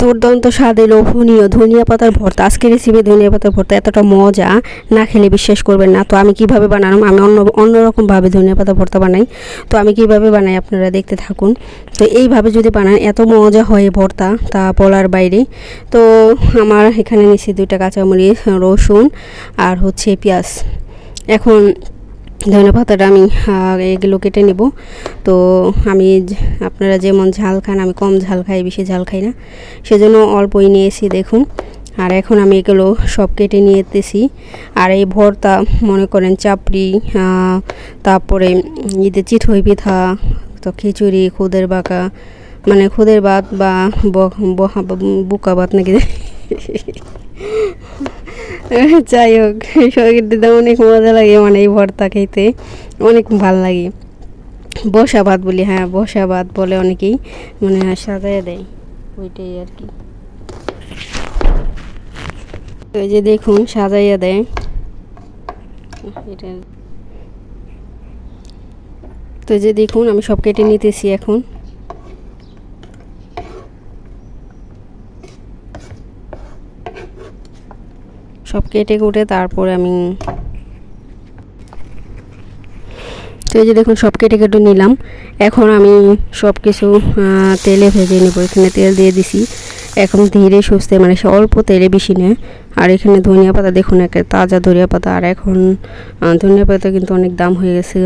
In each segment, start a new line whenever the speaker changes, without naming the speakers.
দুর্দান্ত স্বাদে লোভনীয় ধনিয়া পাতার ভর্তা। আজকে রেসিপি ধনিয়া পাতার ভর্তা এতটা মজা, না খেলে বিশ্বাস করবেন না। তো আমি কীভাবে বানালাম? আমি অন্য, অন্যরকমভাবে ধনিয়া পাতা ভর্তা বানাই। তো আমি কীভাবে বানাই আপনারা দেখতে থাকুন। তো এইভাবে যদি বানান, এত মজা হয় ভর্তা, তা বলার বাইরে। তো আমার এখানে নিচ্ছি দুইটা কাঁচামরিচ, রসুন আর হচ্ছে পেঁয়াজ। এখন ধনে পাতাটা আমি এগুলো কেটে নেব। তো আমি আপনারা যেমন ঝাল খান, আমি কম ঝাল খাই, বেশি ঝাল খাই না। সেজন্য অল্পই নিয়েছি, দেখুন। আর এখন আমি এগুলো সব কেটে নিয়েতেছি আর এই ভর্তা, মনে করেন চাপড়ি তারপরে ঈদে চিঠই পিঠা, তো খিচুড়ি, খুদের বাঁকা মানে খুদের ভাত বা ব- বহা- ভাত নাকি? যাই হোক শরীর দিতে অনেক মজা লাগে মানে এই ভর্তা খেতে, অনেক ভালো লাগে। বসা ভাত বলি হ্যাঁ বসা ভাত বলে অনেকেই মানে সাজায় দেয়, ওইটাই আর কি। এই যে দেখুন, সাজাইয়া দেয়। এটা। তো যে দেখুন, আমি সব কেটে নিতেছি এখন সব কেটে কুটে তারপরে আমি তো এই যে দেখুন, সব কেটে কেটে নিলাম। এখন আমি সব কিছু তেলে ভেজে নেব। এখানে তেল দিয়ে দিছি। এখন ধীরে সুস্থে মানে অল্প তেলে বেশি নেয় আর এখানে ধনিয়া পাতা, দেখুন একটা তাজা ধনিয়া পাতা, আর এখন ধনিয়া পাতা কিন্তু অনেক দাম হয়ে গেছে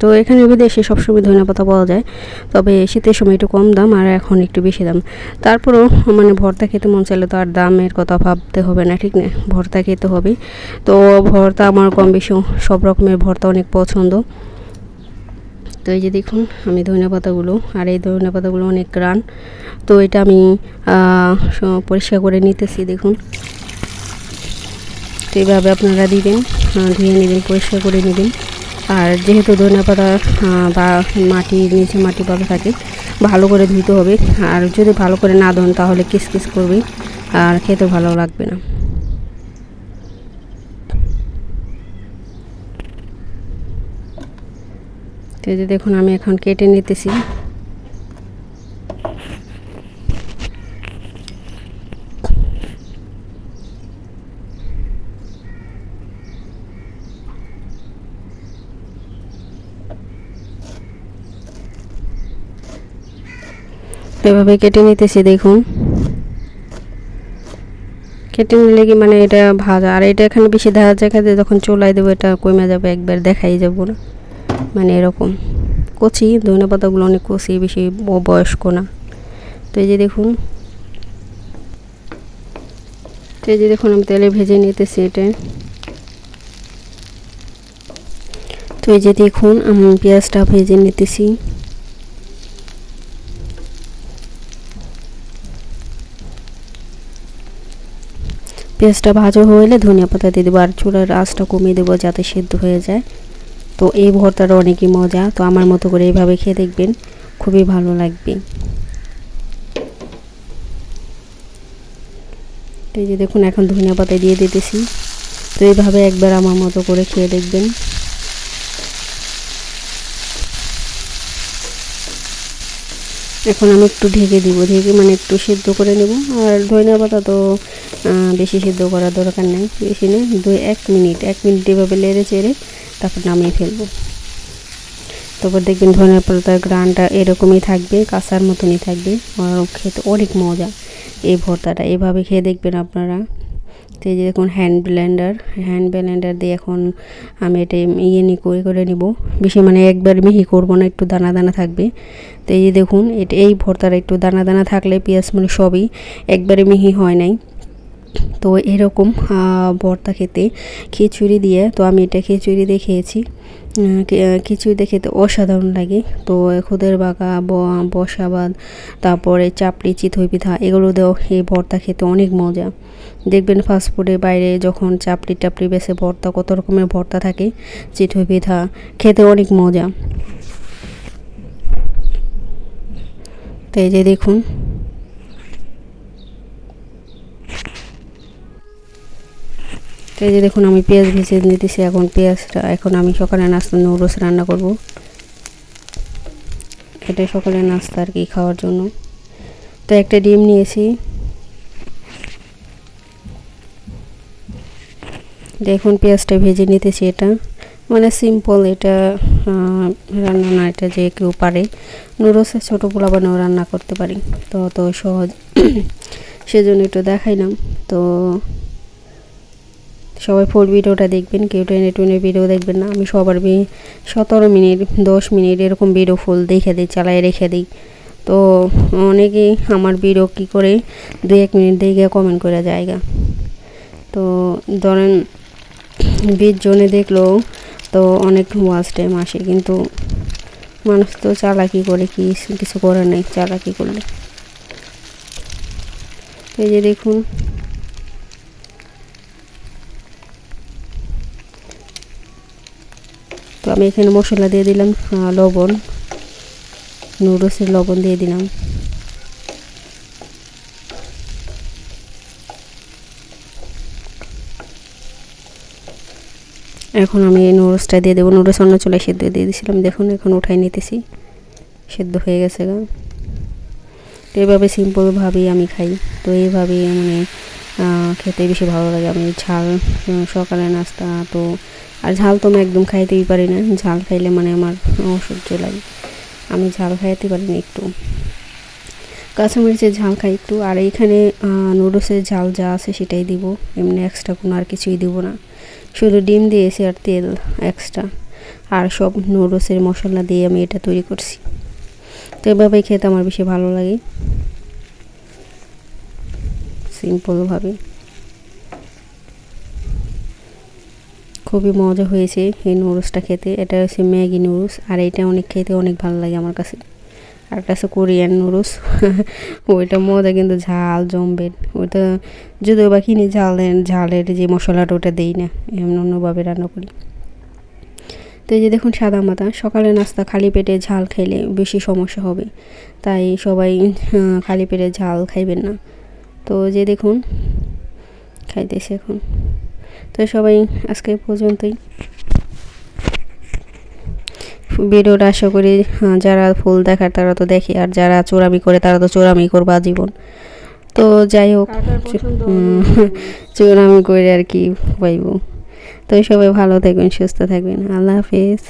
তো এখানে বিদেশে সবসময় ধনিয়া পাতা পাওয়া যায়, তবে শীতের সময় একটু কম দাম আর এখন একটু বেশি দাম। তারপরেও মানে ভর্তা খেতে মন চাইলে তো আর দামের কথা ভাবতে হবে না, ঠিক না? ভর্তা খেতে হবে তো ভর্তা আমার কম বেশি, সব রকমের ভর্তা অনেক পছন্দ। তো এই যে দেখুন, আমি ধনিয়া পাতাগুলো, আর এই ধনিয়া পাতাগুলো অনেক গ্রান। তো এটা আমি পরিষ্কার করে নিতেছি, দেখুন। তো এইভাবে আপনারা দিবেন ধুয়ে নেবেন, পরিষ্কার করে নেবেন। আর যেহেতু ধনিয়া পাতা বা মাটির নিচে মাটি পাতা থাকে, ভালো করে ধুইতে হবে। আর যদি ভালো করে না ধোন, তাহলে কিসকিস করবে, আর খেতে ভালো লাগবে না। তো দেখুন, আমি এখন কেটে নিতেছি তো এভাবে কেটে নিতেছি, দেখুন। কেটে নিলে কি মানে এটা ভাজা? আর এটা এখানে বেশি দেখা যায় যে যখন চুলাই দেবো এটা কমে যাবে, একবার দেখাই যাব। না মানে এরকম। কচি, ধনে পাতাগুলো অনেক কচি, বেশি বয়স্ক না। তো এই যে দেখুন। তো এই যে দেখুন, আমি তেলে ভেজে নিতেছি এটা। তো এই যে দেখুন, আমি পেঁয়াজটা ভেজে নিতেছি। পেঁয়াজটা ভাজা হলে ধনিয়া পাতা দিয়ে দেবো, আর চুলার আঁচটা কমিয়ে দেবো যাতে সেদ্ধ হয়ে যায়। তো এই ভর্তাটা অনেকই মজা, তো আমার মতো করে এইভাবে খেয়ে দেখবেন, খুবই ভালো লাগবে। এই যে দেখুন, এখন ধনিয়া পাতা দিয়ে দিতেছি। তো এইভাবে একবার আমার মতো করে খেয়ে দেখবেন। এখন আমি একটু ঢেকে দিব, ঢেকে মানে একটু সিদ্ধ করে নেব। আর ধনিয়া পাতা তো বেশি সিদ্ধ করার দরকার নেই। বেশি নেই দুই, এক মিনিট এক মিনিট এভাবে লেড়ে চেড়ে তারপর নামিয়ে ফেলব। তারপর দেখবেন ধনিয়া পাতার গ্রানটা এরকমই থাকবে, কাঁচার মতনই থাকবে। আর খেতে অনেক মজা এই ভর্তাটা। এভাবে খেয়ে দেখবেন আপনারা। তো এই যে দেখুন হ্যান্ড ব্লেন্ডার হ্যান্ড ব্লেন্ডার দিয়ে এখন আমি এটা ইয়ে নি করে করে নিব। বেশি মানে একবার মিহি করব না, একটু দানা দানা থাকবে। তো এই যে দেখুন, এটা, এই ভর্তার একটু দানা দানা থাকলে পেঁয়াজ মানে সবই, একবারে মিহি হয় নাই। তো এরকম ভর্তা খেতে। খিচুড়ি দিয়ে, তো আমি এটা খিচুড়ি দিয়ে খেয়েছি। খিচুড়ি দিয়ে খেতে অসাধারণ লাগে। তো খুদের বাঁকা বসাবাদ, তারপরে চাপড়ি, চিতই পিঠা, এগুলো দিয়েও এই ভর্তা খেতে অনেক মজা। দেখবেন ফাস্টফুডের বাইরে যখন চাপড়ি টাপড়ি বেছে ভর্তা, কত রকমের ভর্তা থাকে, চিতই পিঠা, খেতে অনেক মজা। তো এই যে দেখুন এই যে দেখুন, আমি পেঁয়াজ ভেজে নিতেছি, এখন পেঁয়াজটা, এখন আমি সকালে নাস্তা, নুডলস রান্না করব। এটা সকালে নাস্তা আর কি খাওয়ার জন্য। তো একটা ডিম নিয়েছি। দেখুন, পেঁয়াজটা ভেজে নিতেছি এটা। মানে সিম্পল এটা রান্না না, এটা যে কেউ পারে। নুডলসের ছোটো পোলা বানাও রান্না করতে পারি। তো অত সহজ। সেজন্য একটু দেখাইলাম। তো সবাই ফুল ভিডিওটা দেখবেন, কেউ টেনে টুনে ভিডিও দেখবেন না। আমি সবার সতেরো মিনিট, দশ মিনিট এরকম ভিডিও ফুল দেখে দিই, চালায় রেখে দিই। তো অনেকেই আমার ভিডিও কী করে দু এক মিনিট দেখে কমেন্ট করে জায়গা। তো ধরেন বিশ জনে দেখল, তো অনেক ওয়াচ টাইম আসে। কিন্তু মানুষ তো চালাকি করে, কি কিছু করার নেই, চালাকি করলে। এই যে দেখুন আমি এখানে মশলা দিয়ে দিলাম লবণ, নুডলসের লবণ দিয়ে দিলাম। এখন আমি নুডলসটা দিয়ে দেবো। নুডলস অন্য চলে সেদ্ধ দিয়ে দিয়েছিলাম। দেখুন, এখন উঠাই নিতেছি। সেদ্ধ হয়ে গেছে গা। তো এইভাবে সিম্পলভাবেই আমি খাই। তো এইভাবেই মানে খেতে বেশি ভালো লাগে। আমি ঝাল সকালে নাস্তা তো, আর ঝাল তো আমি একদম খাইতেই পারি না। ঝাল খাইলে মানে আমার অসহ্য লাগে। আমি ঝাল খাইতে পারি না একটু। কাঁচামরিচের ঝাল খাই একটু। আর এইখানে নুডলসের ঝাল যা আছে সেটাই দিব। এমনি এক্সট্রা কোনো আর কিছুই দিব না। শুধু ডিম দিয়েছি আর তেল এক্সট্রা আর সব নুডলসের মশলা দিয়ে আমি এটা তৈরি করছি। তো এভাবেই খেতে আমার বেশি ভালো লাগে। সিম্পলভাবে। খুবই মজা হয়েছে এই নুডলসটা খেতে। এটা হচ্ছে ম্যাগি নুডলস, আর এটা অনেক খেতে অনেক ভালো লাগে আমার কাছে। আর একটা আছে কোরিয়ান নুডলস। ওইটা মজা, কিন্তু ঝাল জমবে। ওইটা যদিও বা কিনে ঝাল ঝালের যে মশলাটা ওটা দেই না, এমন অন্যভাবে রান্না করি। তো এই যে দেখুন সাদা মাথা, সকালে নাস্তা খালি পেটে ঝাল খাইলে বেশি সমস্যা হবে। তাই সবাই খালি পেটে ঝাল খাইবেন না। তো যে দেখুন খাইতেছে এখন। তো সবাই আজকে পর্যন্তই। ভিডিওটা আশা করি আহ, যারা ফুল দেখার তারা তো দেখে আর যারা চোরামি করে তারা তো চোরামি করবা জীবন তো যাই হোক চোরামি করে আর কি পাইব তো সবাই ভালো থাকবেন সুস্থ থাকবেন। আল্লাহ হাফিজ।